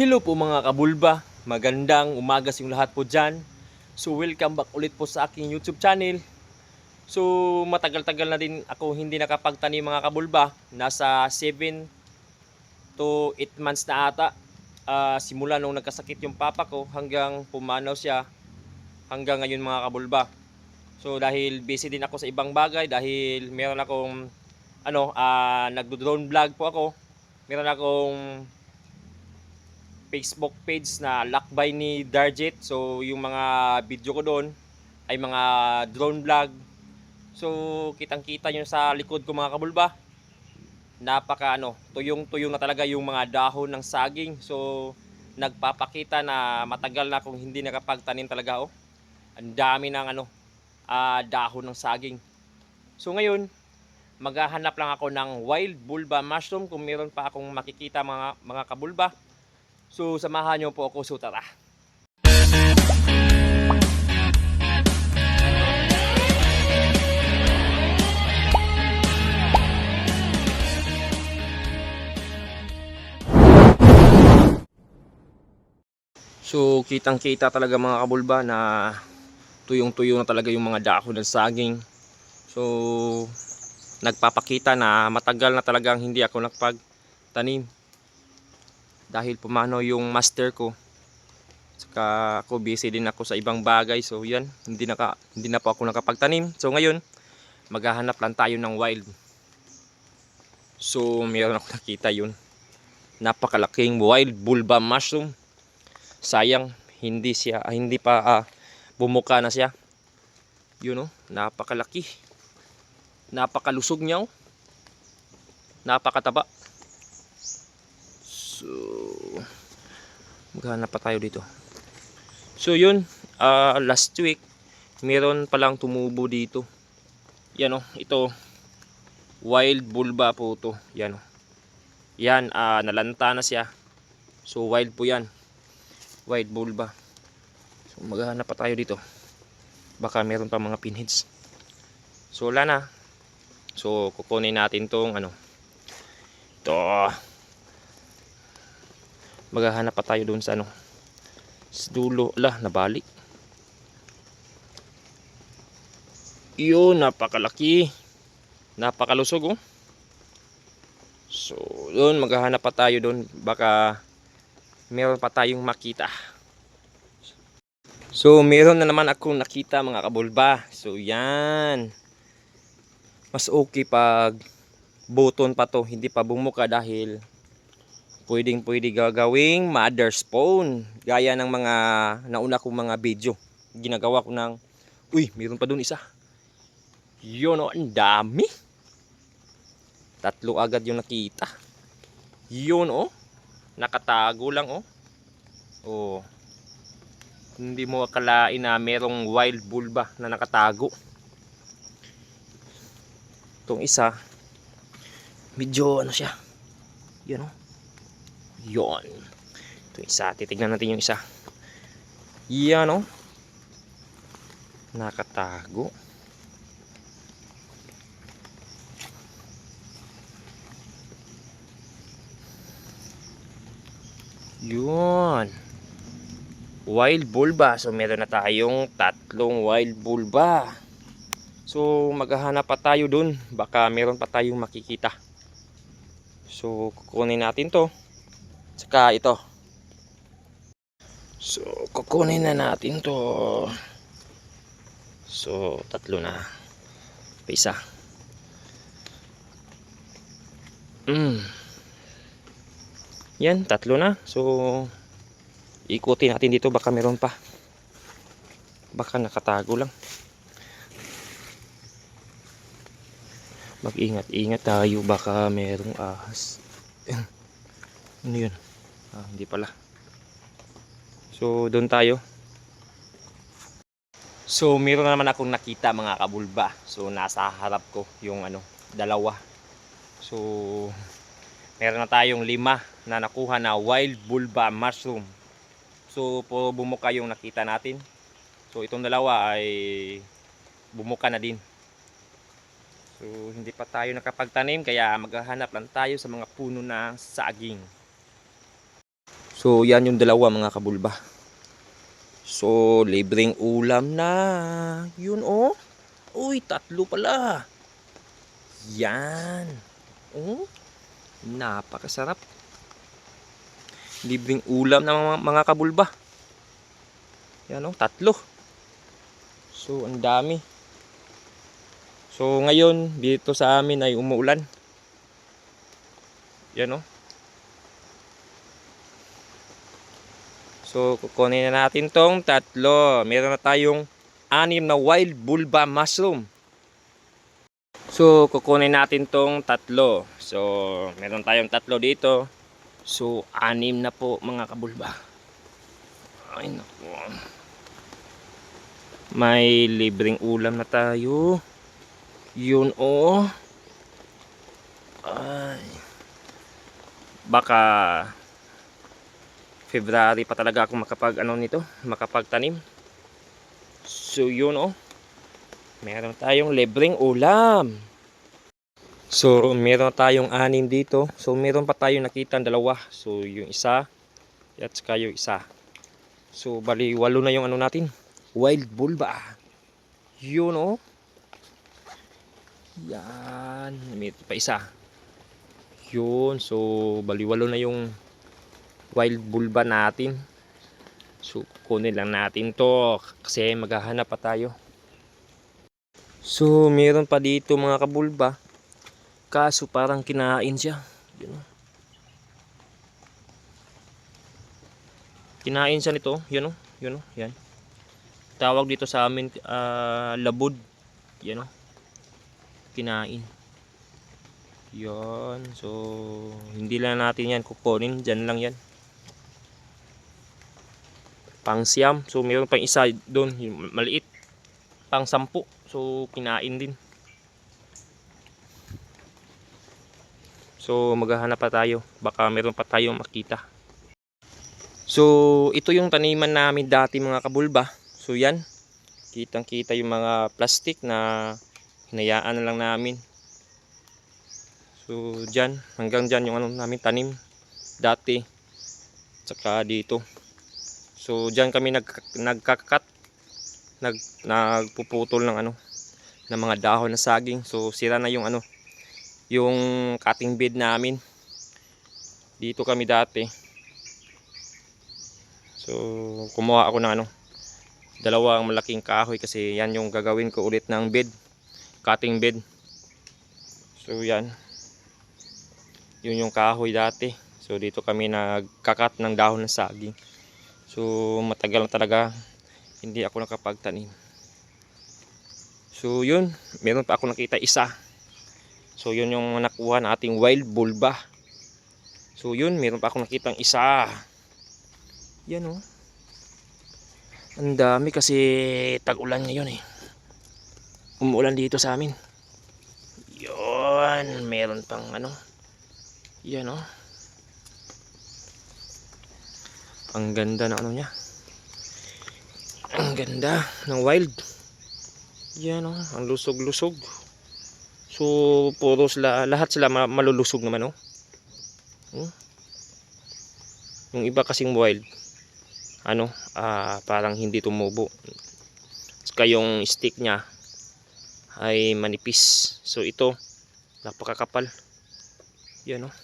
Hello po mga kabulba, magandang umaga sa lahat po dyan. So welcome back ulit po sa aking YouTube channel. So matagal-tagal na din ako hindi nakapagtanim mga kabulba. Nasa 7 to 8 months na ata. Ah, simula nung nagkasakit yung papa ko hanggang pumanaw siya hanggang ngayon mga kabulba. So dahil busy din ako sa ibang bagay dahil meron akong ano, ah nagdo-drone vlog po ako. Meron akong Facebook page na Lakbay ni Darjet. So, yung mga video ko doon ay mga drone vlog. So, kitang-kita nyo sa likod ko mga kabulba. Napaka ano, tuyong-tuyong na talaga yung mga dahon ng saging. So, nagpapakita na matagal na akong hindi nakapagtanim talaga oh. Ang dami ng ano, ah, dahon ng saging. So, ngayon, maghahanap lang ako ng wild bulba mushroom kung meron pa akong makikita mga mga kabulba. So, samahan niyo po ako. So, tara. So, kitang-kita talaga mga kabulba na tuyong-tuyo na talaga yung mga dahon ng saging. So, nagpapakita na matagal na talagang hindi ako nakapagtanim dahil pumano yung master ko. Saka ako busy din ako sa ibang bagay. So yan hindi naka hindi na po ako nakapagtanim. So ngayon maghahanap lang tayo ng wild. So meron ako nakita yun. Napakalaking wild bulba mushroom? Sayang hindi siya ah, hindi pa ah, bumuka na siya. Yun oh napakalaki. Napakalusog niya oh. Napakataba. So, maghanap pa tayo dito. So, yun. ah, last week, meron palang tumubo dito. Yan o. Ito. Wild bulba po to. Yan o. Yan. ah, nalanta na siya. So, wild po yan. Wild bulba. So, maghanap pa tayo dito. Baka meron pa mga pinheads. So, wala na. So, kukunin natin tong ano. Ito maghahanap pa tayo doon sa ano sa dulo. Ala nabalik. Yun napakalaki. Napakalusog oh. So doon maghahanap pa tayo doon baka meron pa tayong makita. So meron na naman akong nakita mga kabulba. So yan. Mas okay pag buton pa to hindi pa bumuka dahil pwedeng pwede gagawing mother's phone. Gaya ng mga nauna kong mga video. Ginagawa ko ng uy mayroon pa doon isa. Yun o ang dami. Tatlo agad yung nakita. Yun o nakatago lang o oh hindi mo akalain na merong wild bull ba na nakatago. Itong isa medyo ano siya. Yun o Yon. Ito isa. Titignan natin yung isa. Yan o. Nakatago. Yun. Wild bulba. So meron na tayong tatlong wild bulba. So maghahanap pa tayo dun. Baka meron pa tayong makikita. So kukunin natin to. Saka ito. So, kukunin na natin to. So, tatlo na. Isa. Mm. Yan, tatlo na. So, ikutin natin dito. Baka meron pa. Baka nakatago lang. Mag-ingat-ingat tayo. Baka merong ahas. Ano yun? Ah, hindi pala. So, doon tayo. So, meron na naman akong nakita mga kabulba. So, nasa harap ko yung ano, dalawa. So, meron na tayong lima na nakuha na wild bulba mushroom. So, puro bumuka yung nakita natin. So, itong dalawa ay bumuka na din. So, hindi pa tayo nakapagtanim kaya maghahanap lang tayo sa mga puno ng saging. So, yan yung dalawa mga kabulba. So, libreng ulam na. Yun oh. Uy, tatlo pala. Yan. Oh, napakasarap. Libreng ulam ng mga, mga kabulba. Yan oh, tatlo. So, ang dami. So, ngayon, dito sa amin ay umuulan. Yan oh. So, kukunin na natin tong tatlo. Meron na tayong anim na wild bulba mushroom. So, kukunin natin tong tatlo. So, meron tayong tatlo dito. So, anim na po mga kabulba. Ay, naku. May libreng ulam na tayo. Yun, oh. Ay. Baka February pa talaga ako makapag ano nito, makapagtanim. So yun oh. Meron tayong libreng ulam. So meron tayong anim dito. So meron pa tayong nakita dalawa. So yung isa at saka yung isa. So bali walo na yung ano natin. Wild bull ba? Yun oh. Yan. May pa isa. Yun. So bali walo na yung wild bulba natin. So, kunin lang natin to kasi maghahanap pa tayo. So, meron pa dito mga kabulba. Kaso parang kinain siya. Yun. oh. Kinain siya nito. Yun o. Yun o. Yan. Tawag dito sa amin ah, labud. Yan o. Kinain. Yan. So, hindi lang natin yan kukunin. Diyan lang yan pang siyam. So meron pang isa doon, yung maliit. Pang sampu. So kinain din. So maghahanap pa tayo. Baka meron pa tayong makita. So ito yung taniman namin dati mga kabulba. So yan. Kitang kita yung mga plastic na hinayaan na lang namin. So dyan. Hanggang dyan yung ano namin tanim. Dati. Tsaka dito. So diyan kami nag nagkakat nag nagpuputol ng ano ng mga dahon ng saging. So sira na yung ano yung cutting bed namin. Dito kami dati. So kumuha ako ng ano dalawang malaking kahoy kasi yan yung gagawin ko ulit ng bed. Cutting bed. So yan. Yun yung kahoy dati. So dito kami nagkakat ng dahon ng saging. So matagal na talaga hindi ako nakapagtanim. So yun, meron pa ako nakita isa. So yun yung nakuha ng ating wild bulba. So yun, meron pa ako nakitang isa. Yan oh. Ang dami kasi tag-ulan ngayon eh. Umuulan dito sa amin. Yun, meron pang ano. Yan oh. Ang ganda ng ano niya. Ang ganda ng wild. Yan oh, ang lusog-lusog. So, puro sila, lahat sila ma- malulusog naman oh. Hmm? Yung iba kasing wild, ano, ah, parang hindi tumubo. Saka yung stick niya ay manipis. So, ito, napakakapal. Yan oh.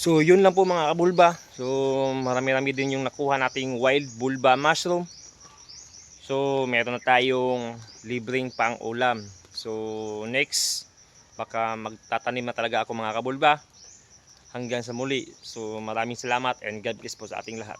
So, yun lang po mga kabulba. So, marami-rami din yung nakuha nating wild bulba mushroom. So, meron na tayong libreng pang ulam. So, next, baka magtatanim na talaga ako mga kabulba. Hanggang sa muli. So, maraming salamat and God bless po sa ating lahat.